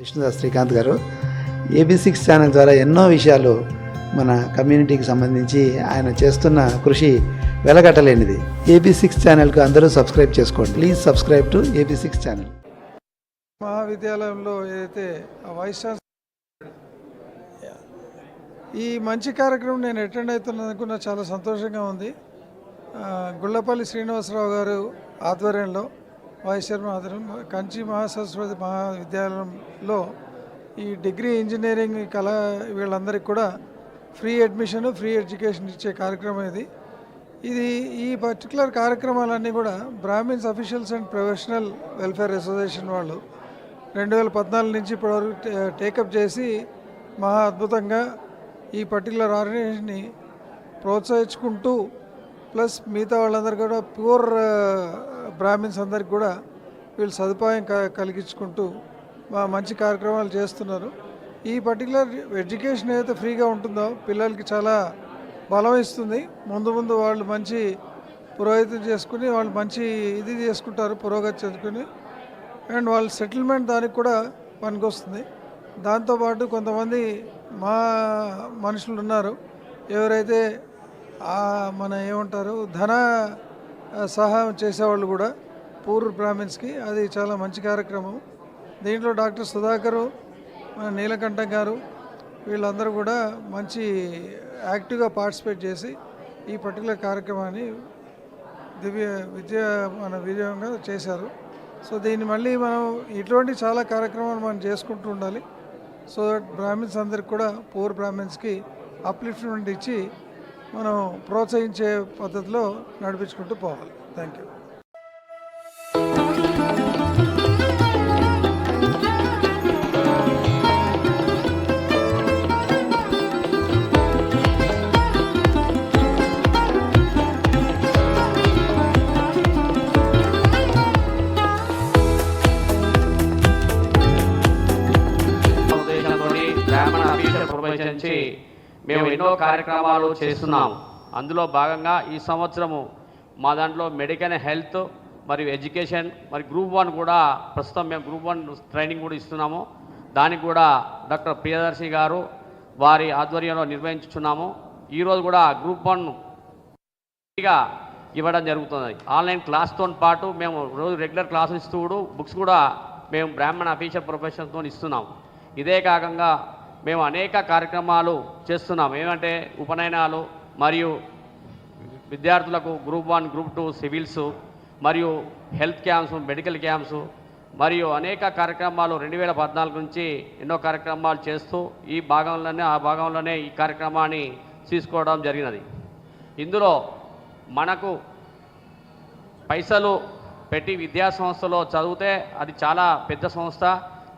విష్ణుదాస్ శ్రీకాంత్ గారు AB six channel ద్వారా ఎన్నో విషయాలు మన కమ్యూనిటీకి సంబంధించి ఆయన చేస్తున్న కృషి వెలగట్టలేనిది. ఏబీ సిక్స్ ఛానల్కు అందరూ సబ్స్క్రైబ్ చేసుకోండి. Please subscribe to AB six channel. మహావిద్యాలయంలో ఏదైతే వైస్ ఛాన్సలర్ ఈ మంచి కార్యక్రమం నేను అటెండ్ అవుతున్నందుకు నాకు చాలా సంతోషంగా ఉంది. గుళ్ళపల్లి శ్రీనివాసరావు గారు ఆధ్వర్యంలో వైస్ చైర్మన్ ఆధ్వర్యం కంచి మహాసరస్వతి మహావిద్యాలయంలో ఈ డిగ్రీ ఇంజనీరింగ్ కళ వీళ్ళందరికీ కూడా ఫ్రీ అడ్మిషన్ ఫ్రీ ఎడ్యుకేషన్ ఇచ్చే కార్యక్రమం ఇది. ఇది ఈ పర్టికులర్ కార్యక్రమాలన్నీ కూడా Brahmins officials and professional welfare association వాళ్ళు రెండు వేల పద్నాలుగు నుంచి ఇప్పటివరకు టేకప్ చేసి మహా అద్భుతంగా ఈ పర్టికులర్ ఆర్గనైజేషన్ని ప్రోత్సహించుకుంటూ ప్లస్ మిగతా వాళ్ళందరూ కూడా ప్యూర్ బ్రాహ్మిన్స్ అందరికి కూడా వీళ్ళు సదుపాయం క- కలిగించుకుంటూ మా మంచి కార్యక్రమాలు చేస్తున్నారు. ఈ పర్టికులర్ ఎడ్యుకేషన్ ఏదైతే ఫ్రీగా ఉంటుందో పిల్లలకి చాలా బలం ఇస్తుంది. ముందు ముందు వాళ్ళు మంచి పురోహితం చేసుకుని వాళ్ళు మంచి ఇది చేసుకుంటారు పురోగతి చేసుకుని అండ్ వాళ్ళ సెటిల్మెంట్ దానికి కూడా పనికొస్తుంది. దాంతోపాటు కొంతమంది మా మనుషులు ఉన్నారు. ఎవరైతే మన ఏమంటారు ధన సహాయం చేసేవాళ్ళు కూడా పూర్ బ్రాహ్మిన్స్కి. అది చాలా మంచి కార్యక్రమం. దీంట్లో డాక్టర్ సుధాకరు మన నీలకంఠ గారు వీళ్ళందరూ కూడా మంచి యాక్టివ్గా పార్టిసిపేట్ చేసి ఈ పర్టికులర్ కార్యక్రమాన్ని దివ్య విజయ మన విజయంగా చేశారు. సో దీన్ని మళ్ళీ మనం ఇటువంటి చాలా కార్యక్రమాలు మనం చేసుకుంటూ ఉండాలి. సో దట్ బ్రాహ్మిన్స్ అందరికి కూడా పూర్ బ్రాహ్మిన్స్కి అప్లిఫ్ట్మెంట్ ఇచ్చి మనం ప్రోత్సహించే పద్ధతిలో నడిపించుకుంటూ పోవాలి. థ్యాంక్ యూ మేము ఎన్నో కార్యక్రమాలు చేస్తున్నాము అందులో భాగంగా ఈ సంవత్సరము మా దాంట్లో మెడికల్ హెల్త్ మరియు ఎడ్యుకేషన్ మరి గ్రూప్ వన్ కూడా ప్రస్తుతం మేము గ్రూప్ వన్ ట్రైనింగ్ కూడా ఇస్తున్నాము. దానికి కూడా డాక్టర్ ప్రియదర్శి గారు వారి ఆధ్వర్యంలో నిర్వహించుచున్నాము. ఈరోజు కూడా గ్రూప్ వన్ ఇవ్వడం జరుగుతుంది ఆన్లైన్ క్లాస్తో పాటు మేము రోజు రెగ్యులర్ క్లాసులు ఇస్తూ కూడా బుక్స్ కూడా మేము బ్రాహ్మణ అఫీషియల్ ప్రొఫెషన్తో ఇస్తున్నాం. ఇదే కాకుండా మేము అనేక కార్యక్రమాలు చేస్తున్నాం. ఏమంటే ఉపనయనాలు మరియు విద్యార్థులకు group one group two civils మరియు హెల్త్ క్యాంప్స్ మెడికల్ క్యాంప్స్ మరియు అనేక కార్యక్రమాలు రెండు వేల పద్నాలుగు నుంచి ఎన్నో కార్యక్రమాలు చేస్తూ ఈ భాగంలోనే ఆ భాగంలోనే ఈ కార్యక్రమాన్ని తీసుకోవడం జరిగినది. ఇందులో మనకు పైసలు పెట్టి విద్యా సంస్థలో చదివితే అది చాలా పెద్ద సంస్థ.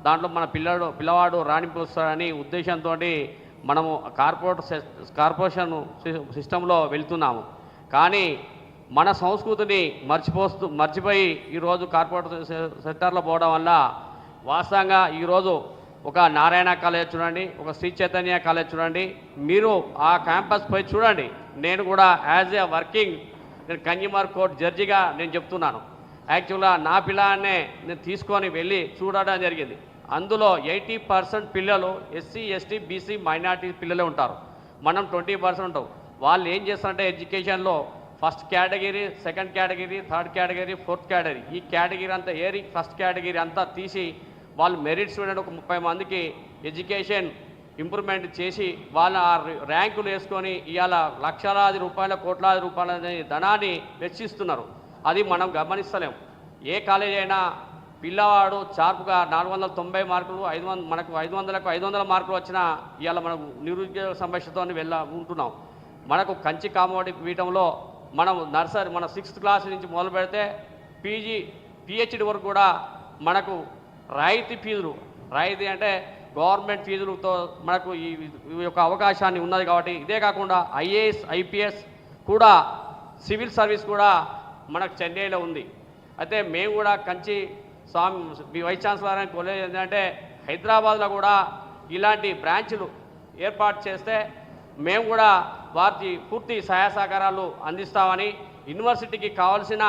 దాంట్లో మన పిల్లడు పిల్లవాడు రాణింపు వస్తాడని ఉద్దేశంతో మనము కార్పొరేట్ కార్పొరేషన్ సిస్టంలో వెళ్తున్నాము. కానీ మన సంస్కృతిని మర్చిపోస్తూ మర్చిపోయి ఈరోజు కార్పొరేట్ సెక్టర్లో పోవడం వల్ల వాస్తవంగా ఈరోజు ఒక నారాయణ కాలేజ్ చూడండి ఒక శ్రీ చైతన్య కాలేజ్ చూడండి మీరు ఆ క్యాంపస్ పోయి చూడండి. నేను కూడా యాజ్ ఏ వర్కింగ్ నేను కన్యూమర్ కోర్ట్ జడ్జిగా నేను చెప్తున్నాను. యాక్చువల్గా నా పిల్లాన్నే నేను తీసుకొని వెళ్ళి చూడడం జరిగింది. అందులో ఎయిటీ పర్సెంట్ పిల్లలు ఎస్సీ ఎస్టీ బీసీ మైనార్టీ పిల్లలే ఉంటారు. మనం ట్వంటీ పర్సెంట్ ఉంటాం. వాళ్ళు ఏం చేస్తారంటే ఎడ్యుకేషన్లో first category second category third category fourth category. ఈ కేటగిరీ అంతా ఏరి ఫస్ట్ కేటగిరీ అంతా తీసి వాళ్ళు మెరిట్ స్టూడెంట్ ఒక ముప్పై మందికి ఎడ్యుకేషన్ ఇంప్రూవ్మెంట్ చేసి వాళ్ళ ఆ ర్యాంకులు వేసుకొని ఇవాళ లక్షలాది రూపాయల కోట్లాది రూపాయల ధనాన్ని వెచ్చిస్తున్నారు. అది మనం గమనిస్తలేం. ఏ కాలేజ్ అయినా పిల్లవాడు చార్పుగా నాలుగు వందల తొంభై మార్కులు ఐదు వంద మనకు ఐదు వందలకు ఐదు వందల మార్కులు వచ్చినా ఇవాళ మనకు నిరుద్యోగ సమస్యతో వెళ్ళ ఉంటున్నాం. మనకు కంచి కామోడి పీఠంలో మనం నర్సరీ మన సిక్స్త్ క్లాస్ నుంచి మొదలు పెడితే పీజీ పిహెచ్డి వరకు కూడా మనకు రాయితీ ఫీజులు. రాయితీ అంటే గవర్నమెంట్ ఫీజులతో మనకు ఈ ఈ యొక్క అవకాశాన్ని ఉన్నది కాబట్టి ఇదే కాకుండా ఐఏఎస్ ఐపీఎస్ కూడా సివిల్ సర్వీస్ కూడా మనకు చెన్నైలో ఉంది. అయితే మేము కూడా కంచి స్వామి మీ వైస్ ఛాన్సలర్ అని కాలేజ్ ఏంటంటే హైదరాబాద్లో కూడా ఇలాంటి బ్రాంచ్లు ఏర్పాటు చేస్తే మేము కూడా వారికి పూర్తి సహాయ సహకారాలు అందిస్తామని యూనివర్సిటీకి కావాల్సిన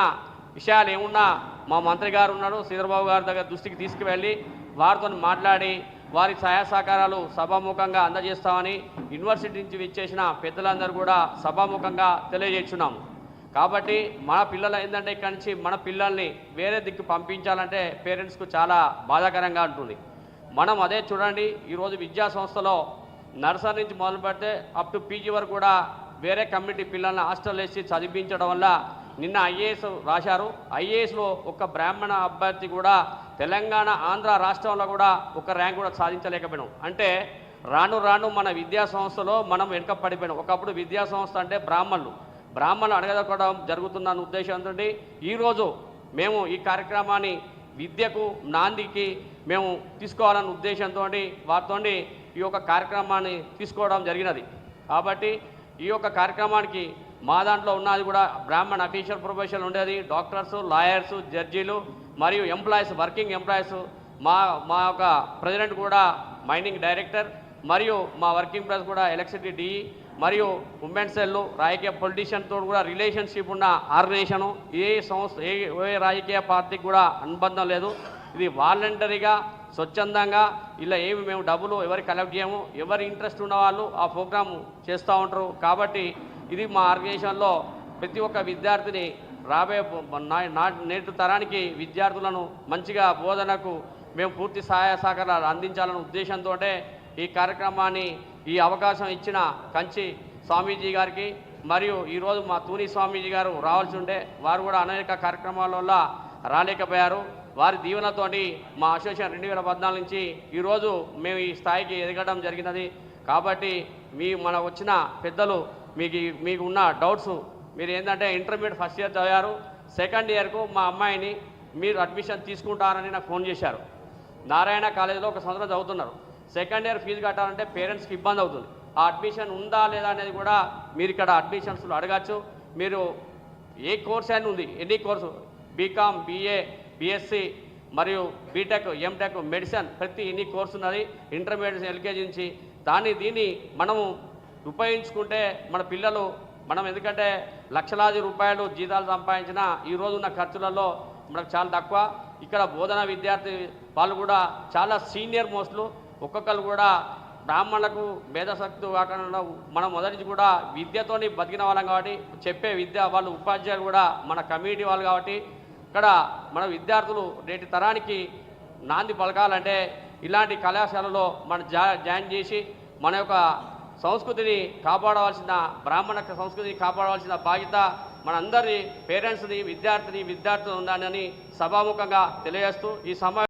విషయాలు ఏమున్నా మా మంత్రి గారు ఉన్నారు శ్రీధరబాబు గారి దగ్గర దృష్టికి తీసుకువెళ్ళి వారితో మాట్లాడి వారి సహాయ సహకారాలు సభాముఖంగా అందజేస్తామని యూనివర్సిటీ నుంచి విచ్చేసిన పెద్దలందరూ కూడా సభాముఖంగా తెలియజేస్తున్నాము. కాబట్టి మన పిల్లలు ఏంటంటే ఇక్కడి నుంచి మన పిల్లల్ని వేరే దిక్కు పంపించాలంటే పేరెంట్స్కు చాలా బాధాకరంగా ఉంటుంది. మనం అదే చూడండి ఈరోజు విద్యా సంస్థలో నర్సరీ నుంచి మొదలు పెడితే అప్ టు పీజీ వరకు కూడా వేరే కమ్యూనిటీ పిల్లల్ని హాస్టల్ వేసి చదివించడం వల్ల నిన్న ఐఏఎస్ రాశారు. ఐఏఎస్లో ఒక బ్రాహ్మణ అభ్యర్థి కూడా తెలంగాణ ఆంధ్ర రాష్ట్రంలో కూడా ఒక ర్యాంక్ కూడా సాధించలేకపోయినాం. అంటే రాను రాను మన విద్యా సంస్థలో మనం వెనుక పడిపోయినాం ఒకప్పుడు విద్యా సంస్థ అంటే బ్రాహ్మణులు. బ్రాహ్మణులు అడగదొక్కడం జరుగుతుందన్న ఉద్దేశంతో ఈరోజు మేము ఈ కార్యక్రమాన్ని విద్యకు నాందికి మేము తీసుకోవాలన్న ఉద్దేశంతో వారితో ఈ యొక్క కార్యక్రమాన్ని తీసుకోవడం జరిగినది. కాబట్టి ఈ యొక్క కార్యక్రమానికి మా దాంట్లో ఉన్నది కూడా బ్రాహ్మణ అఫీషియల్ ప్రొఫెషన్ ఉండేది. డాక్టర్స్ లాయర్స్ జడ్జీలు మరియు ఎంప్లాయీస్ వర్కింగ్ ఎంప్లాయీస్ మా మా యొక్క ప్రెసిడెంట్ కూడా మైనింగ్ డైరెక్టర్ మరియు మా వర్కింగ్ ప్రెస్ కూడా ఎలక్ట్రిసిటీ డిఈ మరియు ఉమెన్ సెల్ రాజకీయ పొలిటీషియన్తో కూడా రిలేషన్షిప్ ఉన్న ఆర్గనైజేషను ఏ సంస్థ ఏ ఏ రాజకీయ పార్టీకి కూడా అనుబంధం లేదు. ఇది వాలంటరీగా స్వచ్ఛందంగా ఇలా ఏమి మేము డబ్బులు ఎవరు కలెక్ట్ చేయము ఎవరి ఇంట్రెస్ట్ ఉన్న వాళ్ళు ఆ ప్రోగ్రామ్ చేస్తూ ఉంటారు. కాబట్టి ఇది మా ఆర్గనైజేషన్లో ప్రతి ఒక్క విద్యార్థిని రాబోయే నా- నేటి తరానికి విద్యార్థులను మంచిగా బోధనకు మేము పూర్తి సహాయ సహకారాలు అందించాలనే ఉద్దేశంతో ఈ కార్యక్రమాన్ని ఈ అవకాశం ఇచ్చిన కంచి స్వామీజీ గారికి మరియు ఈరోజు మా తూని స్వామీజీ గారు రావాల్సి ఉండే వారు కూడా అనేక కార్యక్రమాల వల్ల రాలేకపోయారు. వారి దీవెనతోటి మా అసోసియేషన్ రెండు వేల పద్నాలుగు నుంచి ఈరోజు మేము ఈ స్థాయికి ఎదగడం జరిగినది. కాబట్టి మీ మన వచ్చిన పెద్దలు మీకు మీకు ఉన్న డౌట్స్ మీరు ఏంటంటే ఇంటర్మీడియట్ ఫస్ట్ ఇయర్ చదివారు. సెకండ్ ఇయర్కు మా అమ్మాయిని మీరు అడ్మిషన్ తీసుకుంటారని నాకు ఫోన్ చేశారు. నారాయణ కాలేజీలో ఒక సంవత్సరం చదువుతున్నారు. సెకండ్ ఇయర్ ఫీజు కట్టాలంటే పేరెంట్స్కి ఇబ్బంది అవుతుంది. ఆ అడ్మిషన్ ఉందా లేదా అనేది కూడా మీరు ఇక్కడ అడ్మిషన్స్లో అడగచ్చు. మీరు ఏ కోర్స్ అయినా ఉంది ఎన్ని కోర్సు? బీకామ్ బీఏ బీఎస్సీ మరియు బీటెక్ ఎంటెక్ మెడిసిన్ ప్రతి ఎన్ని కోర్సు ఉన్నది. ఇంటర్మీడియట్ ఎల్కేజీ నుంచి దాన్ని దీన్ని మనము ఉపయోగించుకుంటే మన పిల్లలు మనం ఎందుకంటే లక్షలాది రూపాయలు జీతాలు సంపాదించిన ఈ ఉన్న ఖర్చులలో మనకు చాలా తక్కువ. ఇక్కడ బోధన విద్యార్థి వాళ్ళు కూడా చాలా సీనియర్ మోస్ట్లు. ఒక్కొక్కరు కూడా బ్రాహ్మణులకు మేధశక్తి కాకుండా మనం మొదటి నుంచి కూడా విద్యతోని బతికిన వాళ్ళం కాబట్టి చెప్పే విద్య వాళ్ళు ఉపాధ్యాయులు కూడా మన కమ్యూనిటీ వాళ్ళు కాబట్టి ఇక్కడ మన విద్యార్థులు నేటి తరానికి నాంది పలకాలంటే ఇలాంటి కళాశాలలో మనం జా జాయిన్ చేసి మన యొక్క సంస్కృతిని కాపాడవలసిన బ్రాహ్మణ సంస్కృతిని కాపాడవలసిన బాధ్యత మనందరి పేరెంట్స్ని విద్యార్థిని విద్యార్థులు ఉండాలని సభాముఖంగా తెలియజేస్తూ ఈ సమా